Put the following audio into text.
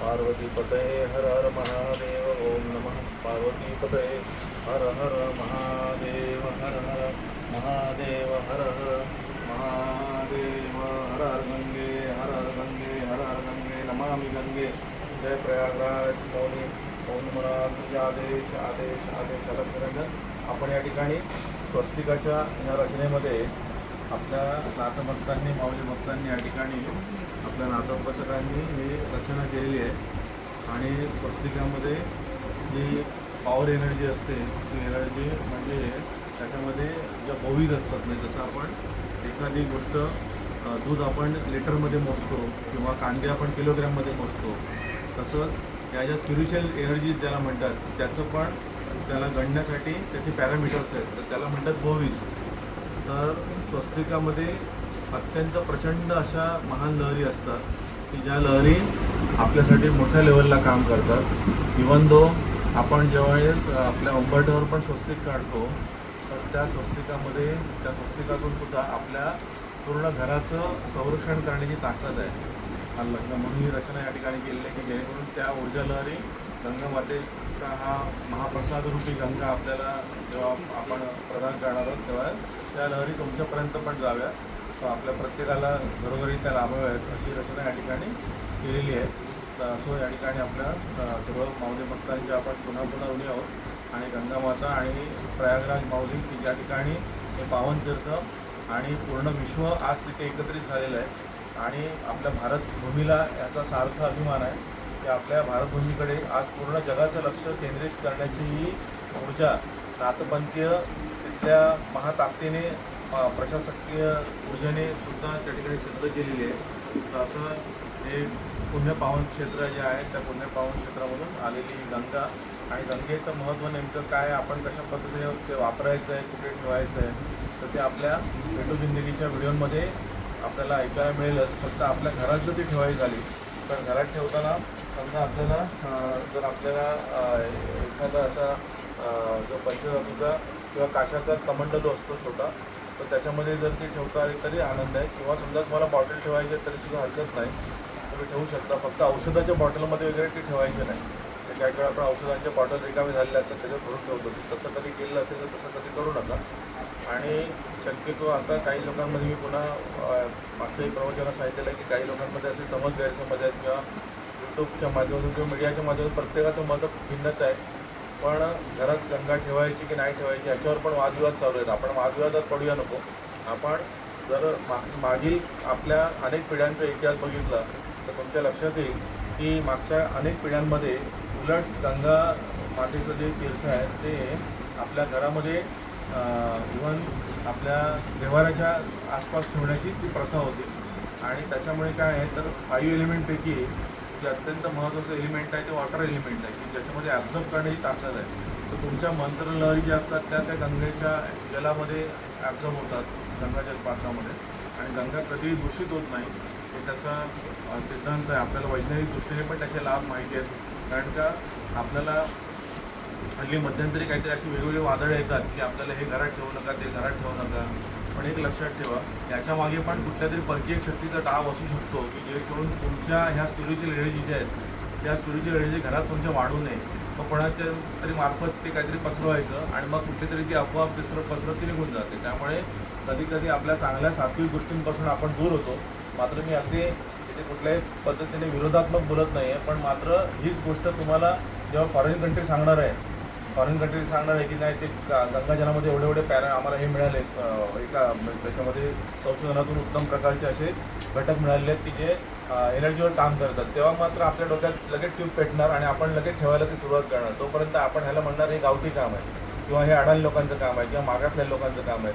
पार्वतीपतये हर हर महादेव ओम नमः। पार्वतीपतये हर हर महादेव हर हर महादेव हर हर महादेव। हर हर गंगे हर हर गंगे हर हर गंगे नमामि गंगे। जय प्रयागराज। मौनी ओम मनात आदेश आदेश आदेश अलग आपण या ठिकाणी स्वस्तिकाच्या या रचनेमध्ये आपल्या नाथभक्तांनी माऊली भक्तांनी या ठिकाणी आपल्या नातोपासकांनी ही रचना केलेली आहे. आणि स्वस्तिकामध्ये जी पॉवर एनर्जी असते ती एनर्जी म्हणजे त्याच्यामध्ये ज्या बोवीज असतात म्हणजे जसं आपण एखादी गोष्ट दूध आपण लिटरमध्ये मोजतो किंवा कांदे आपण किलोग्रॅममध्ये मोजतो तसंच या ज्या स्पिरिच्युअल एनर्जीज ज्याला म्हणतात त्याचं पण त्याला गणण्यासाठी त्याचे पॅरामीटर्स आहेत. तर त्याला म्हणतात बोवीज. तर स्वस्तिकामध्ये अत्यंत प्रचंड अशा महान लहरी असतात की ज्या लहरी आपल्यासाठी मोठ्या लेवलला काम करतात. इवन दो आपण ज्यावेळेस आपल्या उंबरठ्यावर पण स्वस्तिक काढतो तर त्या स्वस्तिकामध्ये त्या स्वस्तिकातून सुद्धा आपल्या पूर्ण घराचं संरक्षण करण्याची ताकद आहे. लग्न म्हणून ही रचना या ठिकाणी केलेली आहे की जेणेकरून त्या ऊर्जा लहरी गंगा मातेचा हा महाप्रसाद रूपी गंगा आपल्याला जेव्हा आपण प्रदान करणार आहोत तेव्हा त्या लहरी तुमच्यापर्यंत पण जाव्या. तर आपल्या प्रत्येकाला घरोघरी त्या लाभाव्यात अशी रचना या ठिकाणी केलेली आहे. तर सो या ठिकाणी आपल्या सर्व माऊली भक्तांचे आपण पुन्हा पुन्हा ऋणी आहोत आणि गंगा माता आणि प्रयागराज माऊली की ज्या ठिकाणी हे पावन तीर्थ आणि पूर्ण विश्व आज तिथे एकत्रित झालेलं आहे. आणि आपल्या भारत भूमीला याचा सार्थ अभिमान आहे. की आपल्या भारतभूमीकडे आज पूर्ण जगाचं लक्ष केंद्रित करण्याची ही ऊर्जा नातपंथीय तिथल्या महाताकदीने प्रशासकीय ऊर्जेने सुद्धा त्या ठिकाणी सिद्ध केलेली आहे. तर असं हे पुण्यपावन क्षेत्र जे आहे त्या पुण्यपावन क्षेत्रामधून आलेली गंगा आणि गंगेचं महत्त्व नेमकं काय आपण कशा पद्धतीने ते वापरायचं आहे कुठे ठेवायचं आहे तर ते आपल्या पेटू जिंदगीच्या व्हिडिओमध्ये आपल्याला ऐकायला मिळेलच. फक्त आपल्या घरात जर ती ठेवायची झाली तर घरात ठेवताना समजा आपल्याला जर आपल्याला एखादा असा जो पंचधातूचा किंवा काशाचा कमंड जो असतो छोटा तर त्याच्यामध्ये जर ते ठेवता आले तरी आनंद आहे. किंवा समजा तुम्हाला बॉटल ठेवायची तरी सुद्धा हरकत नाही. तुम्ही ठेवू शकता. फक्त औषधाच्या बॉटलमध्ये वगैरे ते ठेवायची नाही. तर काही वेळा आपण औषधांच्या बॉटल रिकामी झालेल्या असतात त्याच्यात भरून ठेवतो. तसं कधी केलं असेल तर तसं कधी करू नका. आणि शक्यतो आता काही लोकांमध्ये मी पुन्हा मागच्याही प्रवचनात सांगितलेलं आहे की काही लोकांमध्ये असे समज गैरसमज आहेत किंवा यूट्यूबच्या माध्यमातून किंवा मीडियाच्या माध्यमातून प्रत्येकाचं मत भिन्नता आहे. पण घरात गंगा ठेवायची की नाही ठेवायची याच्यावर पण वादविवाद चालू आहेत. आपण वादविवादात पडूया नको. आपण जर मा मागील आपल्या अनेक पिढ्यांचा इतिहास बघितला तर तुमच्या लक्षात येईल की मागच्या अनेक पिढ्यांमध्ये उलट गंगा मातेचं जे तीर्थ आहे ते आपल्या घरामध्ये इव्हन आपल्या व्यवहाराच्या आसपास ठेवण्याची ती प्रथा होती. आणि त्याच्यामुळे काय आहे तर फाईव्ह एलिमेंटपैकी जे अत्यंत महत्त्वाचं एलिमेंट आहे ते वॉटर एलिमेंट आहे की ज्याच्यामध्ये ॲब्झॉर्ब करण्याची ताकद आहे. तर तुमच्या मंत्रलहरी ज्या असतात त्या त्या गंगेच्या जलामध्ये ॲब्झॉर्ब होतात गंगा पात्रामध्ये आणि गंगा कधीही दूषित होत नाही हे त्याचा सिद्धांत आहे. आपल्याला वैज्ञानिक दृष्टीने पण त्याचे लाभ माहिती आहेत. कारण का आपल्याला हल्ली मध्यंतरी काहीतरी अशी वेगवेगळी वादळं येतात की आपल्याला हे घरात ठेवू नका ते घरात ठेवू नका. पण एक लक्षात ठेवा याच्या मागे पण कुठल्या तरी परकीय शक्तीचा डाव असू शकतो की जेणेकरून तुमच्या ह्या स्पिरिच्युअल एनर्जी ज्या आहेत त्या स्पिरिच्युअल एनर्जी घरात तुमच्या वाढू नये. मग कोणाच्या तरी मार्फत ते काहीतरी पसरवायचं आणि मग कुठली तरी ती अफवा पसरत पसरत ती निघून जाते. त्यामुळे कधी कधी आपल्या चांगल्या सात्विक गोष्टींपासून आपण दूर होतो. मात्र मी अगदी तिथे कुठल्याही पद्धतीने विरोधात्मक बोलत नाही आहे पण मात्र हीच गोष्ट तुम्हाला जेव्हा फॉरेन कंट्री सांगणार आहे फॉरेन कंट्री सांगणार आहे की नाही ते ग- गंगाजलामध्ये एवढे एवढे पॅरा आम्हाला हे मिळाले एका त्याच्यामध्ये संशोधनातून उत्तम प्रकारचे असे घटक मिळाले आहेत की जे एनर्जीवर काम करतात. तेव्हा मात्र आपल्या डोक्यात लगेच ट्यूब पेटणार आणि आपण लगेच ठेवायला ती सुरुवात करणार. तोपर्यंत आपण ह्याला म्हणणार हे गावठी काम आहे किंवा हे अडाणी लोकांचं काम आहे किंवा मागातल्या लोकांचं काम आहे.